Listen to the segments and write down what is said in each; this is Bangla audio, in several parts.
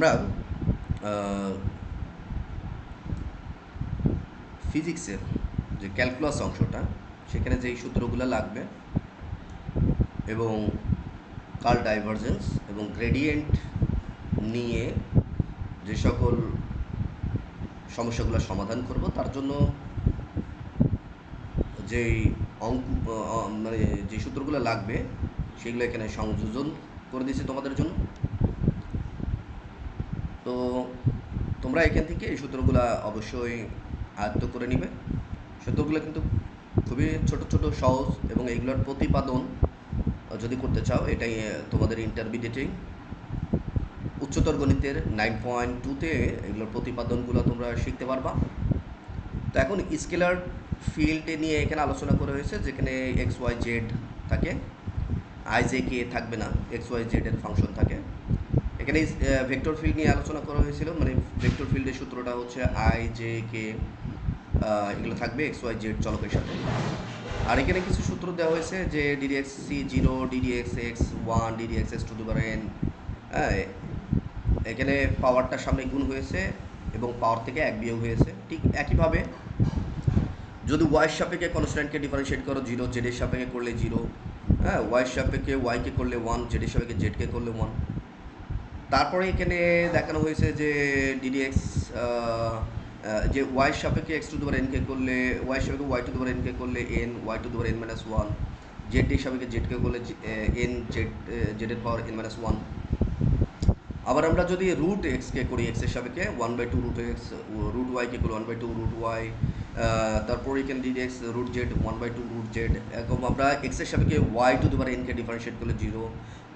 আমরা ফিজিক্সের যে ক্যালকুলাস অংশটা, সেখানে যেই সূত্রগুলো লাগবে এবং কার ডাইভারজেন্স এবং গ্রেডিয়েন্ট নিয়ে যে সকল সমস্যাগুলো সমাধান করব, তার জন্য যেই অঙ্ক মানে যে সূত্রগুলো লাগবে, সেগুলো এখানে সংযোজন করে দিয়েছি তোমাদের জন্য। তো তোমরা এখান থেকে এই সূত্রগুলো অবশ্যই আয়ত্ত করে নিবে। সূত্রগুলো কিন্তু খুবই ছোট ছোট, সহজ এবং এইগুলোর প্রতিপাদন যদি করতে চাও, এটাই তোমাদের ইন্টারমিডিয়েটে উচ্চতর গণিতের নাইন পয়েন্ট টুতে এগুলোর প্রতিপাদনগুলো তোমরা শিখতে পারবা। তো এখন স্কেলার ফিল্ডে নিয়ে এখানে আলোচনা করা হয়েছে, যেখানে এক্স ওয়াই জেড থাকে। আই জে কে থাকবে না এক্স ওয়াই জেড এর ফাংশন থাকে। এখানে ভেক্টর ফিল্ড নিয়ে আলোচনা করা হয়েছিল মানে ভেক্টর ফিল্ডের সূত্রটা হচ্ছে আই জে কে এগুলো থাকবে এক্স ওয়াই জেড চলকের সাথে। আর এখানে কিছু সূত্র দেওয়া হয়েছে যে D D X C zero D D X X one D D X X to to N হ্যাঁ এখানে পাওয়ারটার সামনে গুণ হয়েছে এবং পাওয়ার থেকে এক বিয়োগ হয়েছে। ঠিক একইভাবে যদি ওয়াইয়ের সাপেক্ষে কনস্ট্যান্টকে ডিফারেন্সিয়েট করো জিরো জেডের সাপেক্ষে করলে জিরো হ্যাঁ ওয়াইয়ের সাপেক্ষে ওয়াইকে করলে ওয়ান জেডের সাপেক্ষে জেডকে করলে ওয়ান তারপরে এখানে দেখানো হয়েছে যে ডিডিএক্স যে ওয়াইয়ের সাপেক্ষে এক্স টু দুবার এনকে করলে ওয়াইয়ের সাপেক্ষে ওয়াই টু দুবার এনকে করলে এন ওয়াই টু দুবার এন মাইনাস ওয়ান জেড এর সাপেক্ষে জেডকে করলে এন জেড জেডের পাওয়ার এন মাইনাস ওয়ান আবার আমরা যদি রুট এক্সকে করি এক্সের সাপেক্ষে one by two root X root ওয়াইকে করি one by two root Y তারপর এখানে D D X root Z one by two root Z এরকম আমরা এক্সের সাপেক্ষে ওয়াই টু দুবার এনকে ডিফারেন্সিয়েট করলে জিরো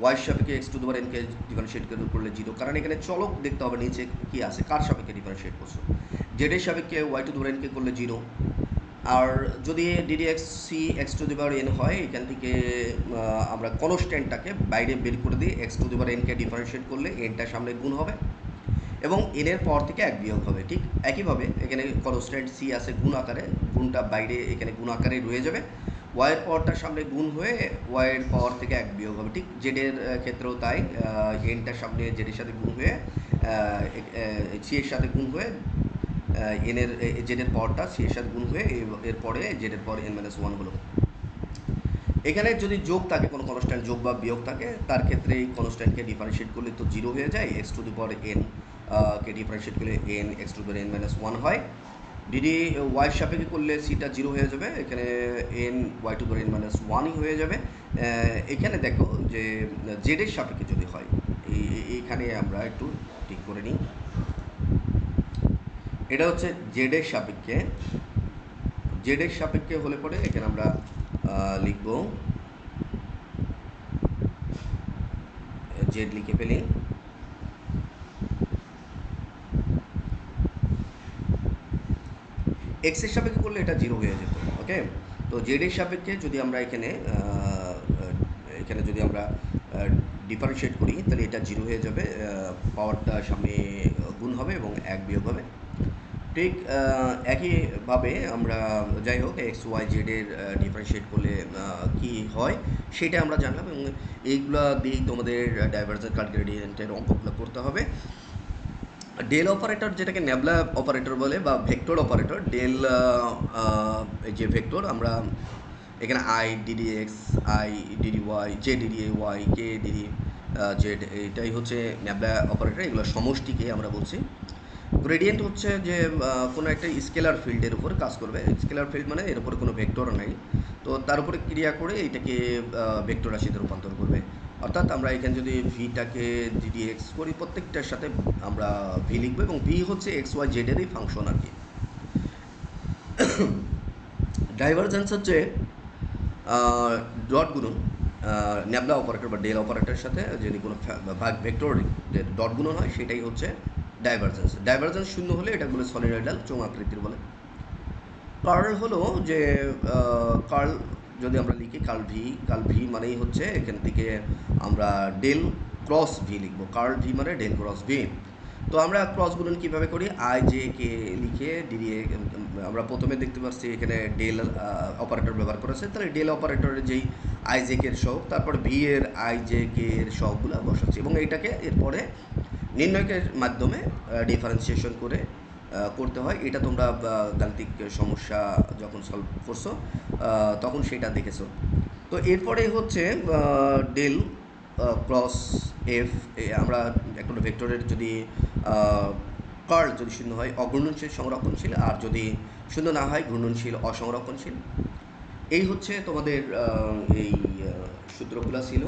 ওয়াই সাপেক্ষে এক্স টু দুবার এনকে ডিফারেন্সিয়েট করলে জিরো কারণ এখানে চলক দেখতে হবে নিচে কি আছে। কার সাপেক্ষে ডিফারেন্সিয়েট করছ? জেডের সাপেক্ষে ওয়াই টু দুবার এনকে করলে জিরো আর যদি D D X C X to the power N হয়, এখান থেকে আমরা কনস্ট্যান্টটাকে বাইরে বের করে দিই এক্স টু দিবার এনকে ডিফারেন্সিয়েট করলে এনটার সামনে গুণ হবে এবং এনের পর থেকে এক বিয়োগ হবে, ঠিক? একইভাবে এখানে কনস্ট্যান্ট সি আছে গুণ আকারে। গুণটা বাইরে এখানে গুণ আকারে রয়ে যাবে। ওয়াইয়ের পাওয়ারটার সামনে গুণ হয়ে ওয়াইয়ের পাওয়ার থেকে এক বিয়োগ হবে। ঠিক জেডের ক্ষেত্রেও তাই এনটার সামনে জেডের সাথে গুণ হয়ে সি এর সাথে গুণ হয়ে এনের জেডের পাওয়ারটা সি এর সাথে গুণ হয়ে এরপরে জেডের পর এন মাইনাস ওয়ান হলো। এখানে যদি যোগ থাকে, কোনো কনস্ট্যান্ট যোগ বা বিয়োগ থাকে, তার ক্ষেত্রে এই কনস্ট্যান্টকে ডিফারেন্সিয়েট করলে তো জিরো হয়ে যায় X to the power N K differentiate করলে N X to the power N minus one হয়। ডিডি, ওয়াই সাপেক্ষে করলে সিটা জিরো হয়ে যাবে? এখানে N, Y to N minus ওয়ানই হয়ে যাবে। এখানে দেখো যে জেডের সাপেক্ষে যদি হয়, এই, এই- এইখানে আমরা একটু ঠিক করে নিই। এটা হচ্ছে জেডের সাপেক্ষে। জেডের সাপেক্ষে হলে পরে এখানে আমরা লিখব। জেড লিখে ফেলি। এক্সের সাপেক্ষে করলে এটা জিরো হয়ে যেত ওকে তো জেডের সাপেক্ষে যদি আমরা এখানে এখানে যদি আমরা ডিফারেন্সিয়েট করি, তাহলে এটা জিরো হয়ে যাবে পাওয়ারটা সামনে গুণ হবে এবং এক বিয়োগ হবে। ঠিক একইভাবে আমরা, যাই হোক এক্স ওয়াই জেডের ডিফারেন্সিয়েট করলে কি হয়, সেটা আমরা জানলাম এবং এইগুলো দিয়েই তোমাদের কার্ড গ্রেডিয়েন্টের অঙ্কগুলো করতে হবে। ডেল অপারেটর যেটাকে ন্যাবলা অপারেটর বলে বা ভেক্টর অপারেটর, ডেল যে ভেক্টর, আমরা এখানে I D D X I D D Y J D D Y K D D Z এটাই হচ্ছে ন্যাবলা অপারেটর, এগুলো সমষ্টিকে আমরা বলছি। গ্রেডিয়েন্ট হচ্ছে যে কোনো একটা স্কেলার ফিল্ডের উপর কাজ করবে। স্কেলার ফিল্ড মানে এর উপরে কোনো ভেক্টর নাই। তো তার উপরে ক্রিয়া করে এটাকে ভেক্টর রাশিতে রূপান্তর করবে। অর্থাৎ আমরা এখানে যদি ভিটাকে ডিডি এক্স করি, প্রত্যেকটার সাথে আমরা ভি লিখব এবং ভি হচ্ছে এক্স ওয়াই জেডেরই ফাংশন আর কি। ডাইভারজেন্স হচ্ছে ডট গুণন ন্যাবলা অপারেটর বা ডেল অপারেটরের সাথে যদি কোনো ভাগ ভেক্টর ডট গুণন হয়, সেটাই হচ্ছে ডাইভারজেন্স ডাইভারজেন্স শূন্য হলে এটা বলে সলিডাইডাল চোঙ আকৃতির বলে। কার্ল হলো যে কার্ল যদি আমরা লিখি, কার্ল ভি কার্ল ভি মানেই হচ্ছে এখান থেকে আমরা ডেল ক্রস ভি লিখব। কার্ল ভি মানে ডেল ক্রস ভি তো আমরা ক্রস গুণন কীভাবে করি? আই জে কে লিখে ডিডি আমরা প্রথমে দেখতে পাচ্ছি এখানে ডেল অপারেটর ব্যবহার করেছে। তাহলে ডেল অপারেটরের যেই আই জে কে এর সহগ তারপর ভি এর আই জে কে এর সহগগুলো বসাচ্ছি। এবং এইটাকে এরপরে নির্ণয়কের মাধ্যমে ডিফারেন্সিয়েশন করে করতে হয়। এটা তোমরা গাণিতিক সমস্যা যখন সলভ করছ তখন সেটা দেখেছ। তো এরপরে হচ্ছে ডেল ক্রস এফ আমরা একটা ভেক্টরের যদি কার্ল যদি শূন্য হয় অঘূর্ণনশীল সংরক্ষণশীল, আর যদি শূন্য না হয়, ঘূর্ণনশীল, অসংরক্ষণশীল। এই হচ্ছে তোমাদের এই সূত্রগুলো ছিল।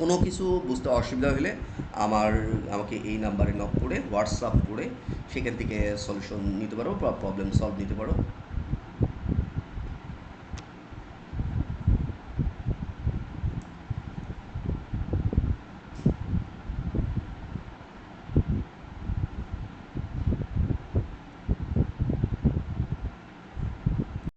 কোনো কিছু বুঝতে অসুবিধা হলে আমার, আমাকে এই নাম্বারে নক করে হোয়াটসঅ্যাপ করে সেখান থেকে সলিউশন নিতে পারো বা প্রবলেম সলভ নিতে পারো।